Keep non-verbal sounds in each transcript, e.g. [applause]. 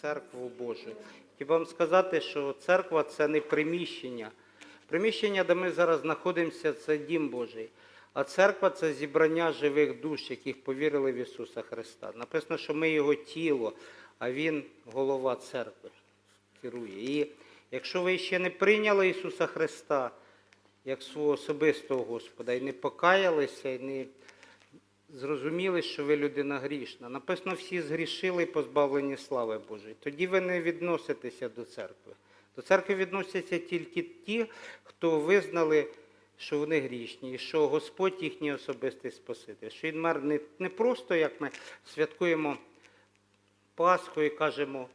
церкву Божу. Хотів вам сказати, що церква це не приміщення. Приміщення, де ми зараз знаходимося, це дім Божий. А церква це зібрання живих душ, яких повірили в Ісуса Христа. Написано, що ми Його тіло, а Він голова церкви керує. І якщо ви ще не прийняли Ісуса Христа як свого особистого Господа, і не покаялися, і не зрозуміли, що ви людина грішна. Написано, всі згрішили і позбавлені слави Божої. Тоді ви не відноситеся до церкви. До церкви відносяться тільки ті, хто визнали, що вони грішні, і що Господь їхній особистий Спаситель. Що Він мер не, не просто, як ми святкуємо Пасху і кажемо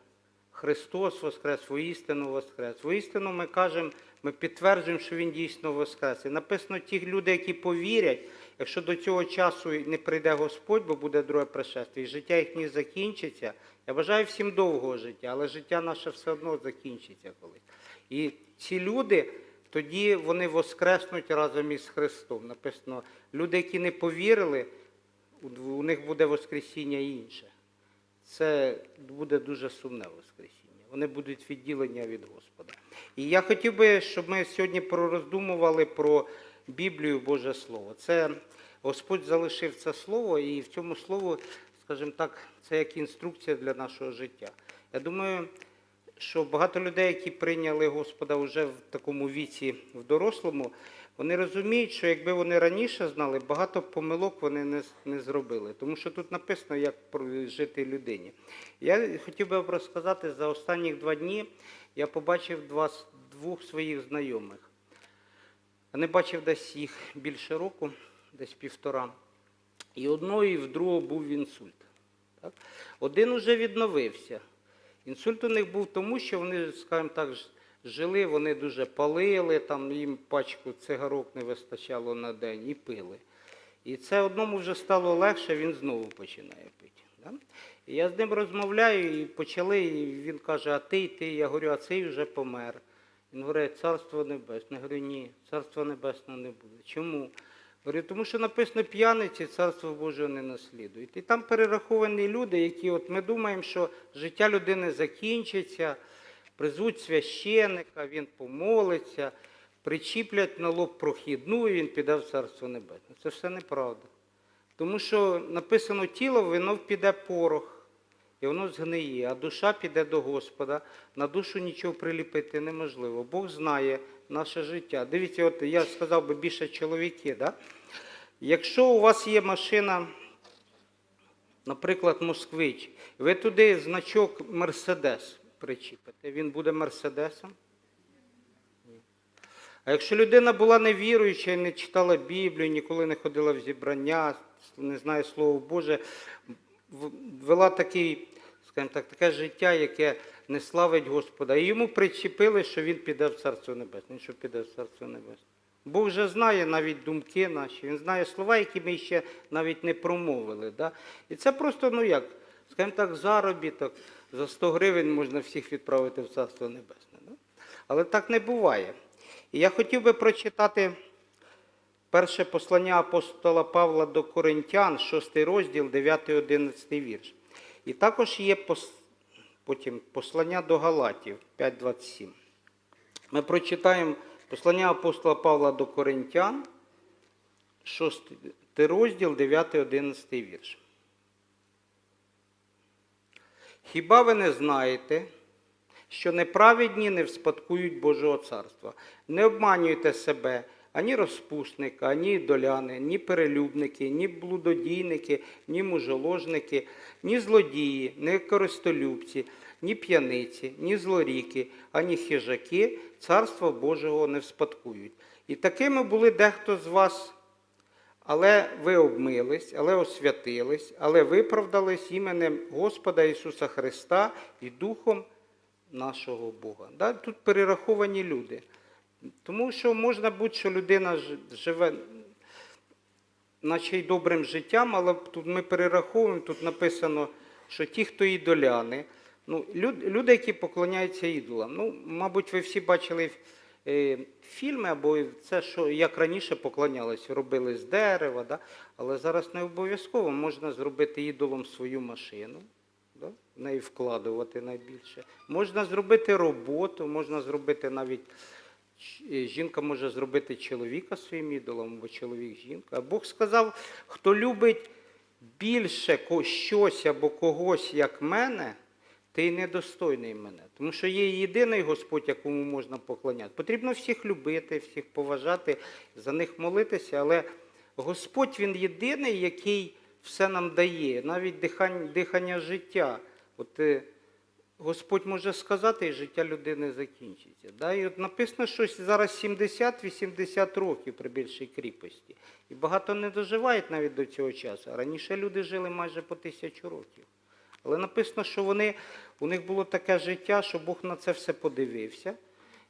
Христос Воскрес, воістину Воскрес. Воістину ми кажемо, ми підтверджуємо, що Він дійсно Воскрес. І написано, ті люди, які повірять, якщо до цього часу не прийде Господь, бо буде друге пришестя, і життя їхнє закінчиться. Я бажаю всім довгого життя, але життя наше все одно закінчиться колись. І ці люди тоді вони воскреснуть разом із Христом. Написано, люди, які не повірили, у них буде Воскресіння інше. Це буде дуже сумне Воскресіння. Вони будуть відділення від Господа. І я хотів би, щоб ми сьогодні пророздумували про Біблію, Боже Слово. Це Господь залишив це слово, і в цьому слову, скажімо так, це як інструкція для нашого життя. Я думаю, що багато людей, які прийняли Господа вже в такому віці, в дорослому, вони розуміють, що якби вони раніше знали, багато помилок вони не, не зробили. Тому що тут написано, як жити людині. Я хотів би вам розказати, за останні два дні я побачив два, двох своїх знайомих. Не бачив десь їх більше року, десь півтора. І одного, і в другого був інсульт. Так? Один уже відновився. Інсульт у них був тому, що вони, скажімо так, жили, вони дуже палили, там їм пачку цигарок не вистачало на день і пили. І це одному вже стало легше, він знову починає пити. Да? І я з ним розмовляю, і почали, і він каже, а ти, ти, я говорю, а цей вже помер. Він говорить, царство небесне. Я говорю, ні, царства небесного не буде. Чому? Говорю, тому що написано п'яниці, царство Божого не наслідують. І там перераховані люди, які от ми думаємо, що життя людини закінчиться, призвуть священика, він помолиться, причіплять на лоб прохідну, і він піде в царство небесне. Це все неправда. Тому що написано тіло, воно піде порох, і воно згниє, а душа піде до Господа. На душу нічого приліпити неможливо. Бог знає наше життя. Дивіться, от я сказав би більше чоловіки. Да? Якщо у вас є машина, наприклад, москвич, ви туди значок Мерседес причіпите, він буде Мерседесом? Ні. А якщо людина була невіруюча і не читала Біблію, ніколи не ходила в зібрання, не знає Слово Боже, вела такий, скажімо так, таке життя, яке не славить Господа. І йому причепили, що він піде в Царство Небесне. Що піде в Царство Небесне. Бог вже знає навіть думки наші, він знає слова, які ми ще навіть не промовили. Да? І це просто, ну як, скажімо так, заробіток. За 100 гривень можна всіх відправити в Царство Небесне. Да? Але так не буває. І я хотів би прочитати перше послання апостола Павла до Коринтян, 6 розділ, 9-11 вірш. І також є пос- потім послання до Галатів 5.27. Ми прочитаємо послання апостола Павла до Коринтян, 6 розділ, 9-11 вірш. Хіба ви не знаєте, що неправедні не вспадкують Божого царства? Не обманюйте себе, ані розпусника, ані доляни, ні перелюбники, ні блудодійники, ні мужоложники, ні злодії, ні користолюбці, ні п'яниці, ні злоріки, ані хижаки царства Божого не вспадкують. І такими були дехто з вас. Але ви обмились, але освятились, але виправдались іменем Господа Ісуса Христа і Духом нашого Бога. Тут перераховані люди. Тому що можна бути, що людина живе наче й добрим життям, але тут ми перераховуємо, тут написано, що ті, хто ідоляни, ну, люди, які поклоняються ідолам. Ну, мабуть, ви всі бачили фільми, або це, що як раніше поклонялись, робили з дерева, да? але зараз не обов'язково можна зробити ідолом свою машину. да? в неї вкладувати найбільше. Можна зробити роботу, можна зробити навіть е, жінка може зробити чоловіка своїм ідолом, або чоловік жінка. А Бог сказав, хто любить більше щось або когось, як мене, ти недостойний мене. Тому що є єдиний Господь, якому можна поклоняти. Потрібно всіх любити, всіх поважати, за них молитися, але Господь Він єдиний, який все нам дає, навіть дихання, дихання життя. От, е, Господь може сказати, і життя людини закінчиться. Да? І от написано, що зараз 70-80 років при більшій кріпості. І багато не доживають навіть до цього часу. Раніше люди жили майже по тисячу років. Але написано, що вони, у них було таке життя, що Бог на це все подивився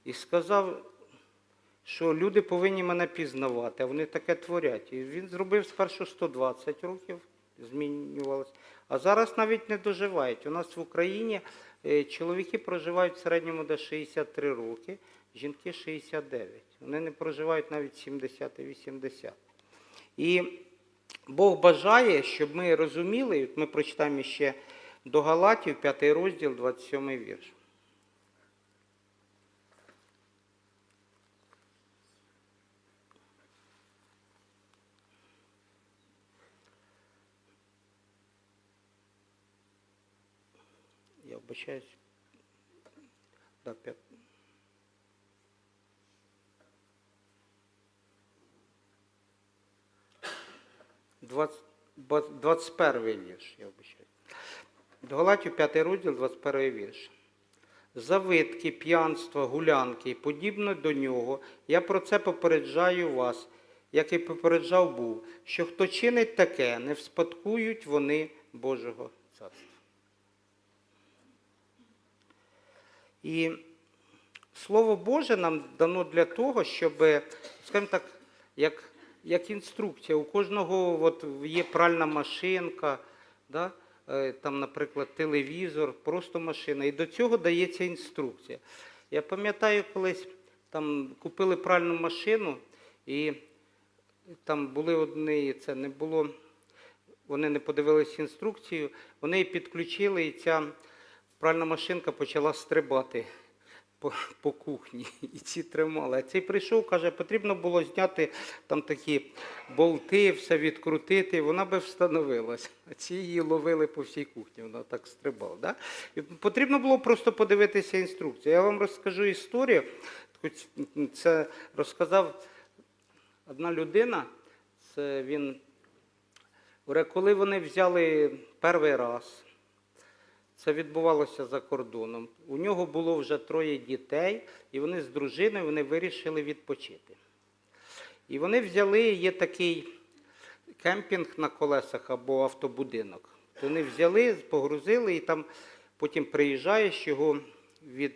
і сказав, що люди повинні мене пізнавати, а вони таке творять. І він зробив спершу 120 років, змінювалося. А зараз навіть не доживають. У нас в Україні е, чоловіки проживають в середньому до 63 роки, жінки 69. Вони не проживають навіть 70 і 80. І Бог бажає, щоб ми розуміли, ми прочитаємо ще до Галатів, 5 розділ, 27 вірш. Я вибачаюсь. Да, 5. Двадцять- 21 вірш, я обіцяю. До Галатів 5 розділ, 21 вірш. Завитки, п'янства, гулянки і подібне до нього, я про це попереджаю вас, як і попереджав був, що хто чинить таке, не вспадкують вони Божого царства. І Слово Боже нам дано для того, щоб, скажімо так, як, як інструкція. У кожного от, є пральна машинка, да? Е, там, наприклад, телевізор, просто машина. І до цього дається інструкція. Я пам'ятаю, колись там купили пральну машину, і там були одні, це не було, вони не подивилися інструкцію, вони її підключили, і ця пральна машинка почала стрибати по, по кухні. [laughs] І ці тримали. А цей прийшов, каже, потрібно було зняти там такі болти, все відкрутити, вона би встановилась. А ці її ловили по всій кухні, вона так стрибала. Да? І потрібно було просто подивитися інструкцію. Я вам розкажу історію. Це розказав одна людина, це він. Коли вони взяли перший раз, це відбувалося за кордоном. У нього було вже троє дітей, і вони з дружиною вони вирішили відпочити. І вони взяли, є такий кемпінг на колесах або автобудинок. Вони взяли, погрузили, і там потім приїжджаєш, його від,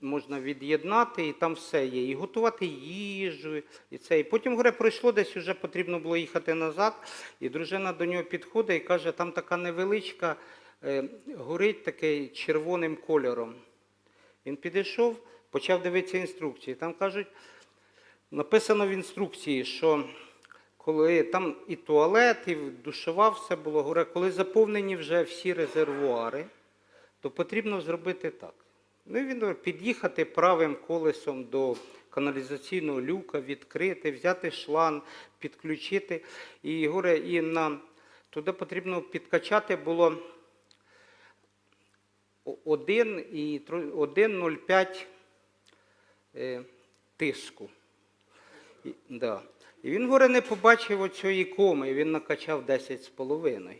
можна від'єднати, і там все є. І готувати їжу, і це. І потім горе пройшло, десь вже потрібно було їхати назад. І дружина до нього підходить і каже, там така невеличка, горить такий червоним кольором. Він підійшов, почав дивитися інструкції. Там кажуть, написано в інструкції, що коли там і туалет, і душова все було, говорить, коли заповнені вже всі резервуари, то потрібно зробити так. Ну, він під'їхати правим колесом до каналізаційного люка, відкрити, взяти шланг, підключити. І, говорить, і на, туди потрібно підкачати було 1 і 1,05 е, тиску. І, да. і він, говорить, не побачив оцієї коми, і він накачав 10,5.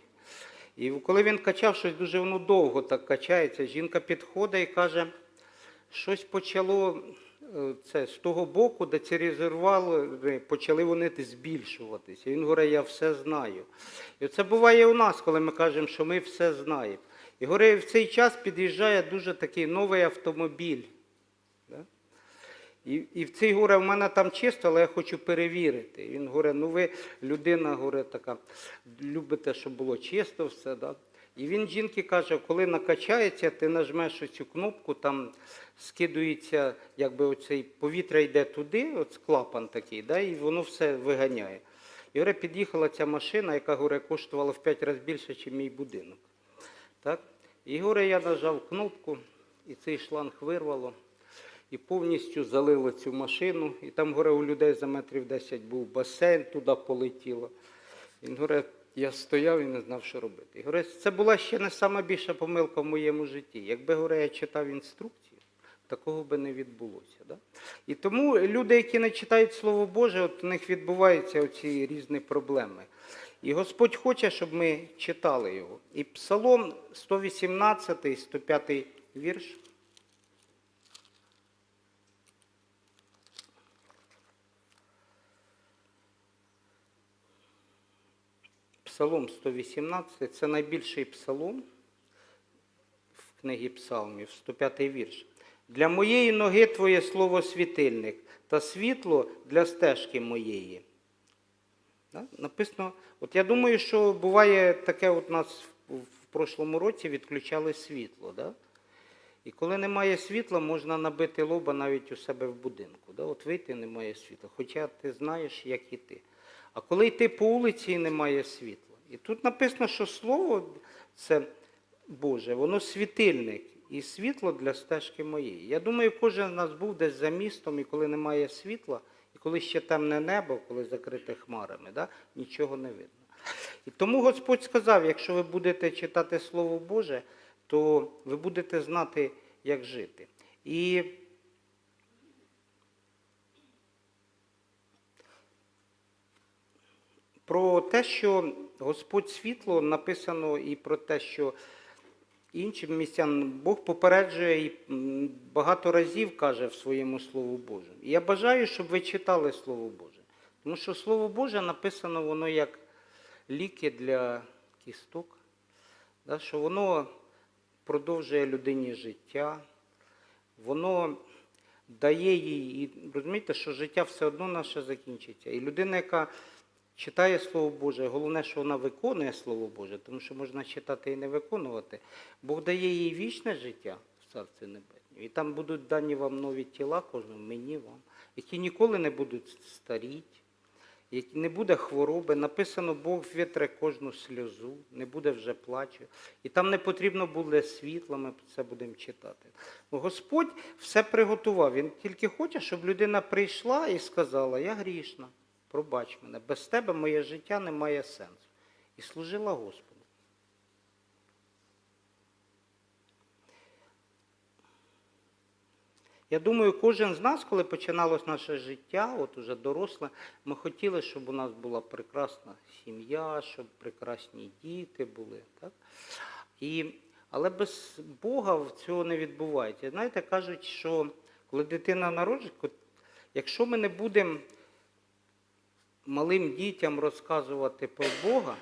І коли він качав, щось дуже воно довго так качається, жінка підходить і каже, щось почало е, це, з того боку, де ці резервуари почали вони збільшуватися. Він говорить, я все знаю. І це буває у нас, коли ми кажемо, що ми все знаємо. І говорить, в цей час під'їжджає дуже такий новий автомобіль. Да? І, і в цей горе в мене там чисто, але я хочу перевірити. І Він говорить, ну ви людина говорить, така, любите, щоб було чисто все. Да? І він жінки каже, коли накачається, ти нажмеш цю кнопку, там скидується, якби оцей повітря йде туди, от клапан такий, да? і воно все виганяє. І говорить, під'їхала ця машина, яка говорить, коштувала в 5 разів більше, ніж мій будинок. Так? І горе я нажав кнопку, і цей шланг вирвало, і повністю залило цю машину. І там горе у людей за метрів 10 був басейн, туди полетіло. Він говорить, я стояв і не знав, що робити. І говорить, це була ще не сама більша помилка в моєму житті. Якби говорить, я читав інструкцію, такого би не відбулося. Да? І тому люди, які не читають Слово Боже, от у них відбуваються оці різні проблеми. І Господь хоче, щоб ми читали його. І Псалом 118, 105 вірш. Псалом 118 це найбільший псалом в книгі Псалмів, 105 вірш. Для моєї ноги Твоє слово світильник, та світло для стежки моєї. Написано, от я думаю, що буває таке, от нас в, прошлому році відключали світло. Да? І коли немає світла, можна набити лоба навіть у себе в будинку. Да? От вийти немає світла, хоча ти знаєш, як іти. А коли йти по вулиці і немає світла. І тут написано, що слово це Боже, воно світильник і світло для стежки моєї. Я думаю, кожен з нас був десь за містом, і коли немає світла, коли ще темне небо, коли закрите хмарами, да, нічого не видно. І тому Господь сказав, якщо ви будете читати Слово Боже, то ви будете знати, як жити. І про те, що Господь світло написано і про те, що іншим місцям Бог попереджує і багато разів каже в своєму Слову Божому. І я бажаю, щоб ви читали Слово Боже. Тому що Слово Боже написано воно як ліки для кісток, да, що воно продовжує людині життя, воно дає їй, і розумієте, що життя все одно наше закінчиться. І людина, яка читає Слово Боже, головне, що вона виконує Слово Боже, тому що можна читати і не виконувати, Бог дає їй вічне життя в Царстві Небесному. І там будуть дані вам нові тіла, кожному, мені вам, які ніколи не будуть старіти, які не буде хвороби. Написано, Бог вітре кожну сльозу, не буде вже плачу. І там не потрібно буде світла, ми це будемо читати. Господь все приготував. Він тільки хоче, щоб людина прийшла і сказала, я грішна, пробач мене, без тебе моє життя не має сенсу. І служила Господу. Я думаю, кожен з нас, коли починалось наше життя, от уже доросле, ми хотіли, щоб у нас була прекрасна сім'я, щоб прекрасні діти були. Так? І, але без Бога цього не відбувається. Знаєте, кажуть, що коли дитина народжується, якщо ми не будемо малим дітям розказувати про Бога,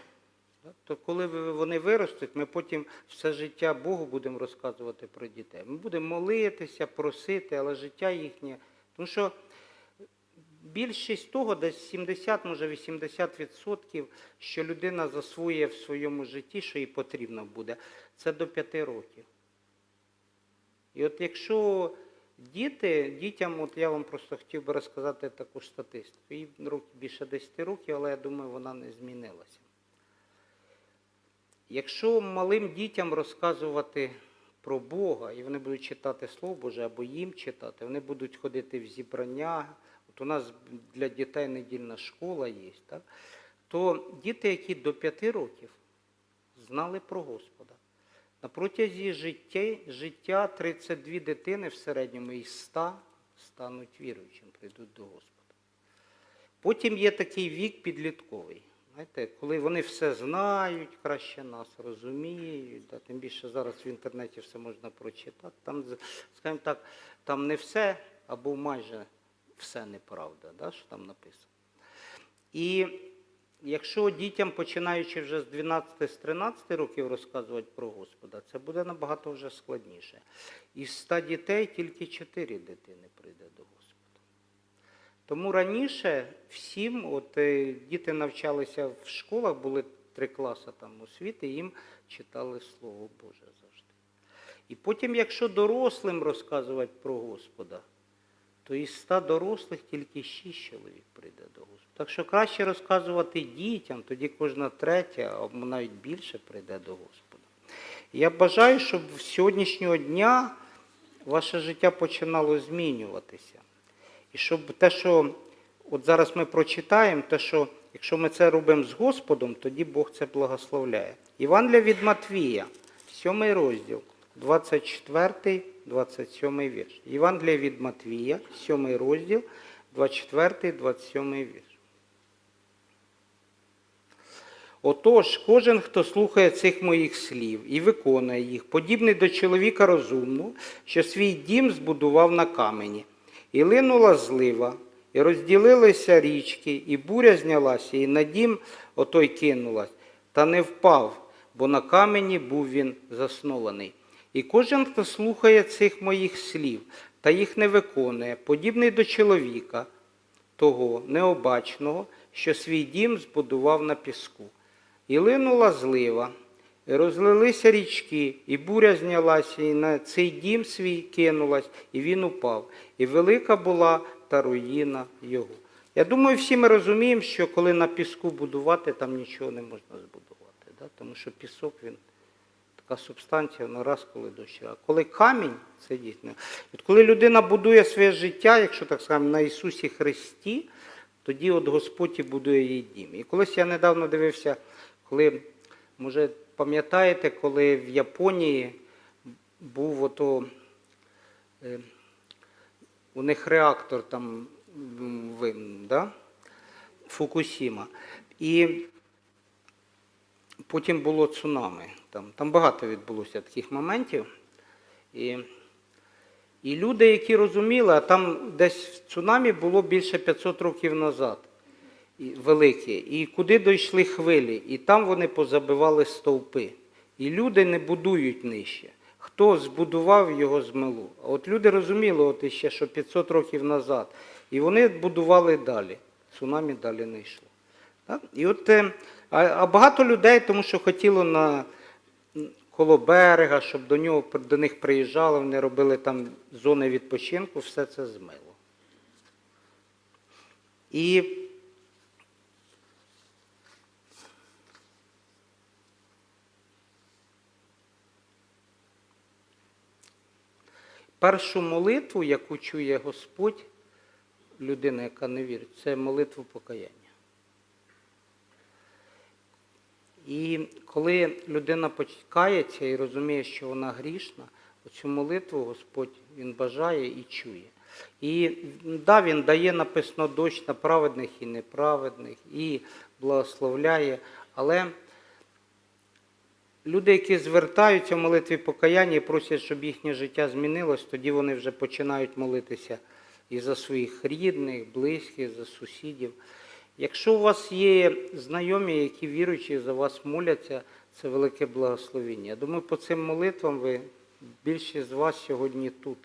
то коли вони виростуть, ми потім все життя Богу будемо розказувати про дітей. Ми будемо молитися, просити, але життя їхнє. Тому що більшість того, десь 70, може 80%, що людина засвоює в своєму житті, що їй потрібно буде, це до 5 років. І от якщо діти, дітям, от я вам просто хотів би розказати таку ж статистику. Їй більше 10 років, але я думаю, вона не змінилася. Якщо малим дітям розказувати про Бога, і вони будуть читати Слово Боже або їм читати, вони будуть ходити в зібрання. От у нас для дітей недільна школа є, так? то діти, які до 5 років знали про Господа. На протязі життя, життя 32 дитини в середньому із 100 стануть віруючим, прийдуть до Господа. Потім є такий вік підлітковий. Знаєте, коли вони все знають, краще нас розуміють, да, тим більше зараз в інтернеті все можна прочитати. Там, скажімо так, там не все або майже все неправда, да, що там написано. І якщо дітям, починаючи вже з 12 з 13 років розказувати про Господа, це буде набагато вже складніше. Із 100 дітей тільки 4 дитини прийде до Господа. Тому раніше всім, от е, діти навчалися в школах, були три класи там освіти, їм читали Слово Боже завжди. І потім, якщо дорослим розказувати про Господа, то із ста дорослих тільки шість чоловік прийде до Господа. Так що краще розказувати дітям, тоді кожна третя, або навіть більше прийде до Господа. Я бажаю, щоб з сьогоднішнього дня ваше життя починало змінюватися. І щоб те, що от зараз ми прочитаємо, те, що якщо ми це робимо з Господом, тоді Бог це благословляє. Євангелія від Матвія, 7 розділ, 24, 27 вірш. Євангелія від Матвія, 7 розділ, 24, 27 вірш. Отож, кожен, хто слухає цих моїх слів і виконує їх, подібний до чоловіка розумного, що свій дім збудував на камені, і линула злива, і розділилися річки, і буря знялася, і на дім отой кинулась, та не впав, бо на камені був він заснований. І кожен, хто слухає цих моїх слів та їх не виконує, подібний до чоловіка, того необачного, що свій дім збудував на піску. І линула злива, і розлилися річки, і буря знялася, і на цей дім свій кинулась, і він упав. І велика була та руїна його. Я думаю, всі ми розуміємо, що коли на піску будувати, там нічого не можна збудувати. Да? Тому що пісок він така субстанція, вона раз коли дощ. А коли камінь, це дійсно. От коли людина будує своє життя, якщо так скажемо, на Ісусі Христі, тоді от Господь і будує її дім. І колись я недавно дивився, коли, може, пам'ятаєте, коли в Японії був ото, е, у них реактор там м, винен, да? Фукусіма. І потім було цунами. Там, там багато відбулося таких моментів. І, і люди, які розуміли, а там десь цунамі було більше 500 років назад, і, велике, і куди дійшли хвилі, і там вони позабивали стовпи. І люди не будують нижче. Хто збудував його змило? А от люди розуміли, от іще, що 500 років назад. І вони будували далі. Цунамі далі не йшло. Так? І от, е, а, а багато людей, тому що хотіло на коло берега, щоб до нього до них приїжджали, вони робили там зони відпочинку, все це змило. І першу молитву, яку чує Господь, людина, яка не вірить, це молитву покаяння. І коли людина покається і розуміє, що вона грішна, оцю молитву Господь Він бажає і чує. І да, Він дає написано дощ на праведних і неправедних, і благословляє, але люди, які звертаються в молитві покаяння і просять, щоб їхнє життя змінилось, тоді вони вже починають молитися і за своїх рідних, близьких, за сусідів. Якщо у вас є знайомі, які віруючі за вас моляться, це велике благословіння. Я думаю, по цим молитвам ви більшість з вас сьогодні тут.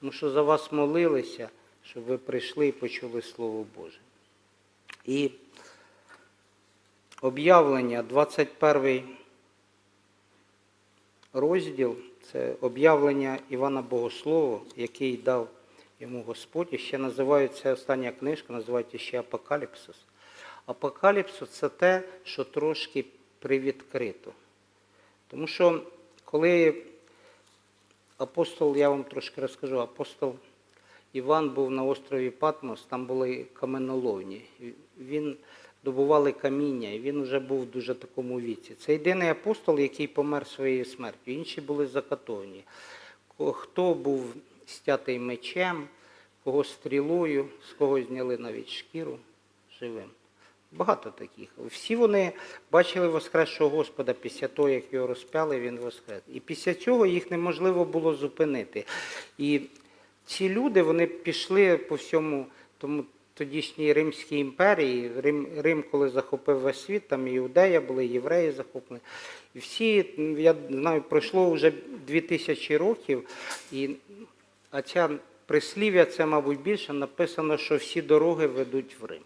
Тому що за вас молилися, щоб ви прийшли і почули Слово Боже. І об'явлення 21 розділ це об'явлення Івана Богослова, який дав йому Господь. І ще називається остання книжка, називається ще Апокаліпсис. Апокаліпсис це те, що трошки привідкрито. Тому що коли апостол, я вам трошки розкажу, апостол Іван був на острові Патмос, там були каменоловні. Він добували каміння, і він вже був в дуже такому віці. Це єдиний апостол, який помер своєю смертю. Інші були закатовані. Хто був стятий мечем, кого стрілою, з кого зняли навіть шкіру живим. Багато таких. Всі вони бачили Воскресшого Господа після того, як його розпяли, він воскрес. І після цього їх неможливо було зупинити. І ці люди вони пішли по всьому тому тодішній Римській імперії. Рим, Рим, коли захопив весь світ, там іудея були, євреї захоплені. І всі, я знаю, пройшло вже 2000 років, і, а ця прислів'я, це, мабуть, більше, написано, що всі дороги ведуть в Рим.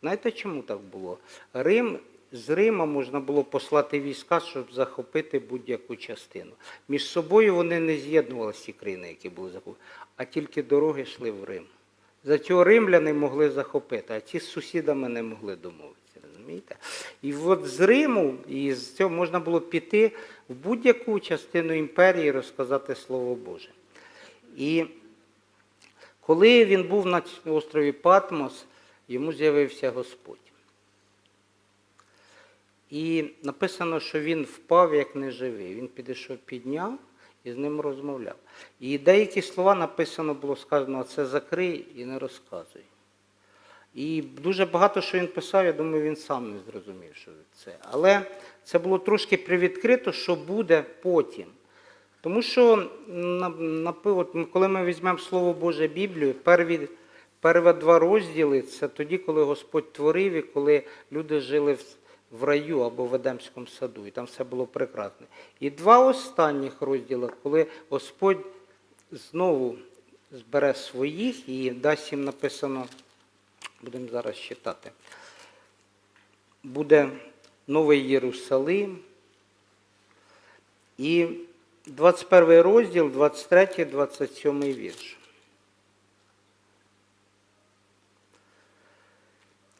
Знаєте, чому так було? Рим, з Рима можна було послати війська, щоб захопити будь-яку частину. Між собою вони не з'єднувалися ці країни, які були захоплені, а тільки дороги йшли в Рим. За цього римляни могли захопити, а ті з сусідами не могли домовитися. Розумієте? І от з Риму, і з цього можна було піти в будь-яку частину імперії розказати Слово Боже. І коли він був на острові Патмос, йому з'явився Господь. І написано, що він впав як неживий. Він підійшов, підняв і з ним розмовляв. І деякі слова написано було сказано, це закрий і не розказуй. І дуже багато що він писав, я думаю, він сам не зрозумів, що це. Але це було трошки привідкрито, що буде потім. Тому що, коли ми візьмемо Слово Боже Біблію, перві, перві два розділи це тоді, коли Господь творив і коли люди жили в, раю або в Едемському саду, і там все було прекрасно. І два останніх розділи, коли Господь знову збере своїх і дасть їм написано, будемо зараз читати, буде Новий Єрусалим. І 21 розділ, 23, 27 вірш.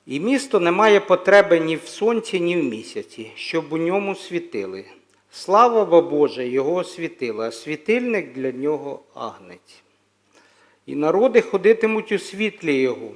І місто не має потреби ні в сонці, ні в місяці, щоб у ньому світили. Слава бо Божа його освітила, а світильник для нього агнець. І народи ходитимуть у світлі його.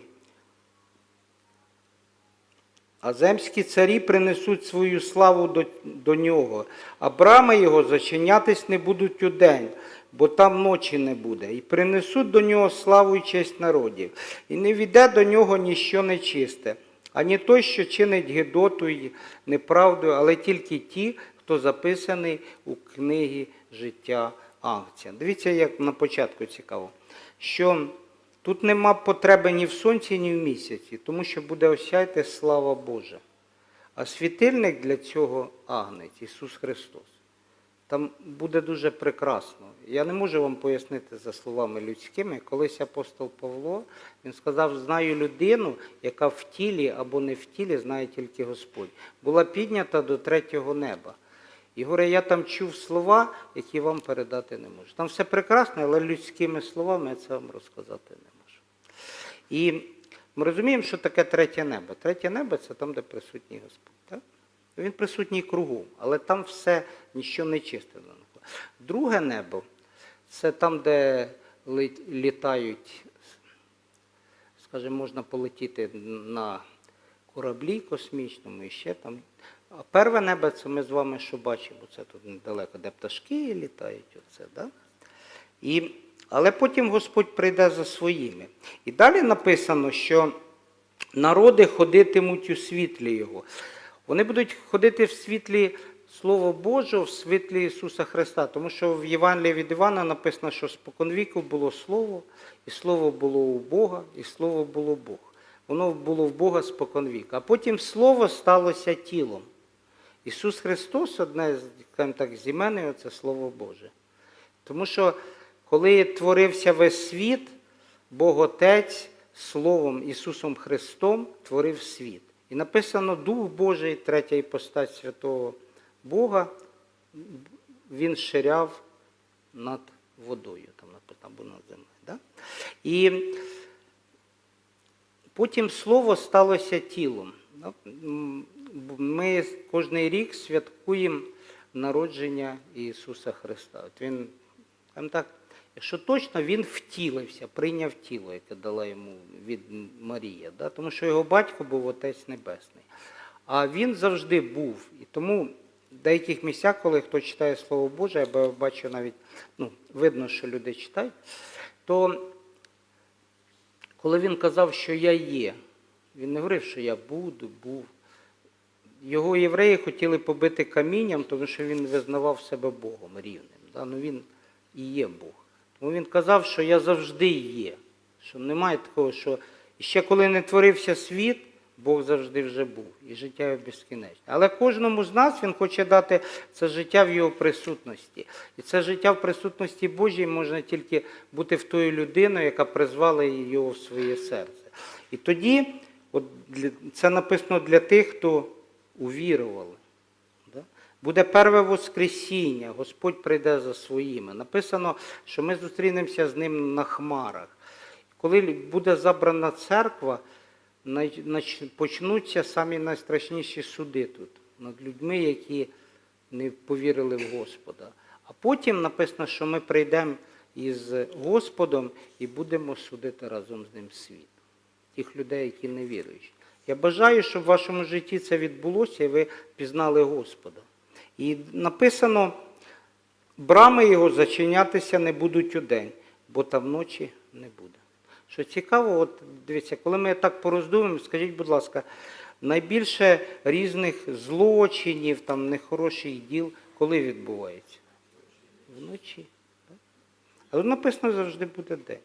А земські царі принесуть свою славу до, до нього, а брами його зачинятись не будуть у день, бо там ночі не буде. І принесуть до нього славу і честь народів. І не війде до нього ніщо нечисте, ані той, що чинить гидоту й неправду, але тільки ті, хто записаний у книгі життя Агця. Дивіться, як на початку цікаво, що Тут нема потреби ні в сонці, ні в місяці, тому що буде осяйте слава Божа. А світильник для цього агнець, Ісус Христос. Там буде дуже прекрасно. Я не можу вам пояснити за словами людськими. Колись апостол Павло він сказав: знаю людину, яка в тілі або не в тілі, знає тільки Господь. Була піднята до третього неба. І говорить, я там чув слова, які вам передати не можу. Там все прекрасно, але людськими словами я це вам розказати не можу. І ми розуміємо, що таке третє небо. Третє небо це там, де присутній Господь. Так? Він присутній кругом, але там все нічого не чисте. Друге небо це там, де літають, скажімо, можна полетіти на кораблі космічному і ще там. А перве небо це ми з вами що бачимо, це тут недалеко, де пташки літають. Оце, да? І, але потім Господь прийде за своїми. І далі написано, що народи ходитимуть у світлі Його. Вони будуть ходити в світлі Слова Божого, в світлі Ісуса Христа. Тому що в Євангелії від Івана написано, що споконвіку було Слово, і Слово було у Бога, і Слово було Бог. Воно було в Бога споконвіку. А потім Слово сталося тілом. Ісус Христос, одне з так, з імен, це Слово Боже. Тому що коли творився весь світ, Бог Отець Словом Ісусом Христом творив світ. І написано Дух Божий, третя іпостать Святого Бога, Він ширяв над водою, там написано, або над землею. Да? І потім Слово сталося тілом. Ми кожен рік святкуємо народження Ісуса Христа. От він, скажімо так, якщо точно, він втілився, прийняв тіло, яке дала йому від Марія, да? тому що його батько був Отець Небесний. А він завжди був. І тому в деяких місцях, коли хто читає Слово Боже, я ба- бачу навіть, ну, видно, що люди читають, то коли він казав, що я є, він не говорив, що я буду, був. Його євреї хотіли побити камінням, тому що він визнавав себе Богом рівним. Да? Ну, він і є Бог. Тому він казав, що я завжди є. Що немає такого, що ще коли не творився світ, Бог завжди вже був, і життя його безкінечне. Але кожному з нас Він хоче дати це життя в його присутності. І це життя в присутності Божій можна тільки бути в тою людиною, яка призвала його в своє серце. І тоді, от це написано для тих, хто увірували. Буде перве Воскресіння, Господь прийде за своїми. Написано, що ми зустрінемося з ним на хмарах. коли буде забрана церква, почнуться самі найстрашніші суди тут над людьми, які не повірили в Господа. А потім написано, що ми прийдемо із Господом і будемо судити разом з ним світ. Тих людей, які не вірують. Я бажаю, щоб в вашому житті це відбулося і ви пізнали Господа. І написано, брами його зачинятися не будуть удень, бо там ночі не буде. Що цікаво, от дивіться, коли ми так пороздумуємо, скажіть, будь ласка, найбільше різних злочинів, там, нехороших діл, коли відбувається? Вночі. Але написано завжди буде день.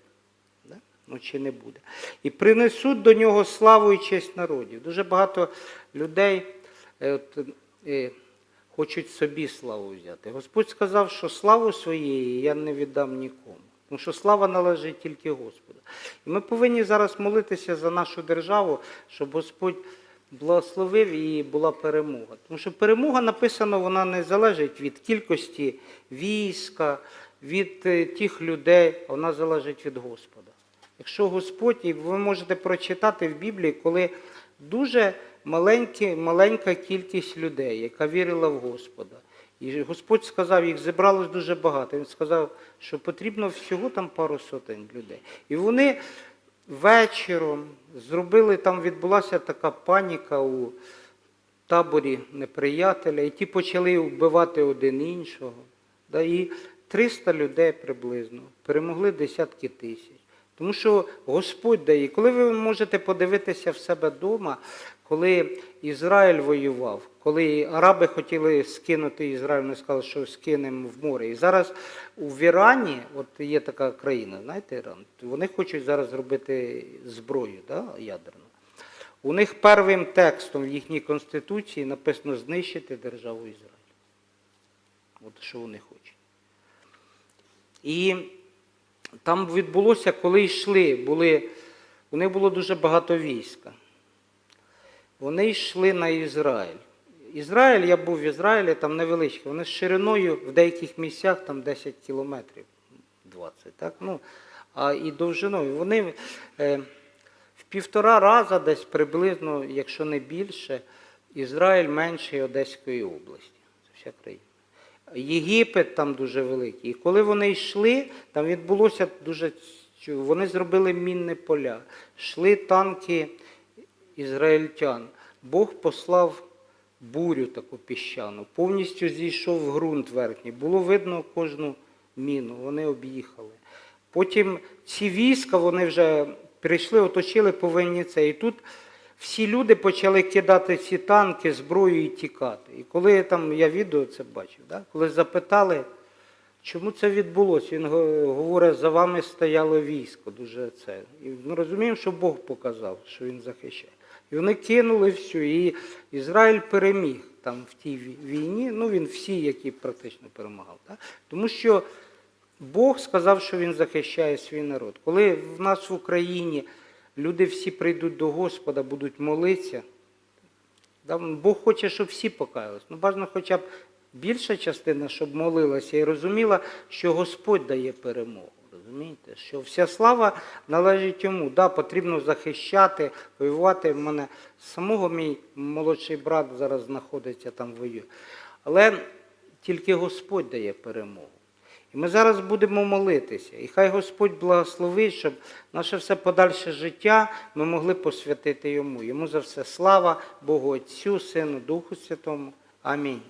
Да? Ночі не буде. І принесуть до нього славу і честь народів. Дуже багато людей е, от, е, хочуть собі славу взяти. Господь сказав, що славу своєї я не віддам нікому. Тому що слава належить тільки Господу. І ми повинні зараз молитися за нашу державу, щоб Господь благословив і була перемога. Тому що перемога написано, вона не залежить від кількості війська, від е, тих людей, вона залежить від Господа. Якщо Господь, і ви можете прочитати в Біблії, коли дуже маленькі, маленька кількість людей, яка вірила в Господа. І Господь сказав, їх зібралось дуже багато. Він сказав, що потрібно всього там пару сотень людей. І вони вечором зробили, там відбулася така паніка у таборі неприятеля, і ті почали вбивати один іншого. І 300 людей приблизно перемогли десятки тисяч. Тому що Господь дає. Коли ви можете подивитися в себе вдома, коли Ізраїль воював, коли араби хотіли скинути Ізраїль, вони сказали, що скинемо в море. І зараз у Ірані, от є така країна, знаєте, Іран, вони хочуть зараз зробити зброю да, ядерну. У них первим текстом в їхній конституції написано знищити державу Ізраїль. От що вони хочуть. І там відбулося, коли йшли, були, у них було дуже багато війська. Вони йшли на Ізраїль. Ізраїль, я був в Ізраїлі, там невеличкий, вони з шириною в деяких місцях там 10 кілометрів, 20, так? Ну, а і довжиною. Вони е, в півтора раза десь приблизно, якщо не більше, Ізраїль менший Одеської області. Це вся країна. Єгипет там дуже великий. І коли вони йшли, там відбулося дуже вони зробили мінні поля. Йшли танки ізраїльтян. Бог послав бурю таку піщану, повністю зійшов ґрунт верхній. Було видно кожну міну, вони об'їхали. Потім ці війська вони вже прийшли, оточили повинні це. І тут всі люди почали кидати ці танки, зброю і тікати. І коли там я відео це бачив, да? коли запитали, чому це відбулося, він говорить, за вами стояло військо. Дуже це. І ми розуміємо, що Бог показав, що він захищає. І вони кинули все, і Ізраїль переміг там в тій війні. Ну він всі, які практично перемагав. Да? Тому що Бог сказав, що Він захищає свій народ. Коли в нас в Україні люди всі прийдуть до Господа, будуть молитися, Бог хоче, щоб всі покаялись. Ну, бажано хоча б більша частина, щоб молилася і розуміла, що Господь дає перемогу. Розумієте? Що вся слава належить йому. Да, потрібно захищати, воювати. В мене самого мій молодший брат зараз знаходиться там воює. Але тільки Господь дає перемогу. І ми зараз будемо молитися. І хай Господь благословить, щоб наше все подальше життя ми могли посвятити йому. Йому за все слава Богу Отцю, Сину, Духу Святому. Амінь.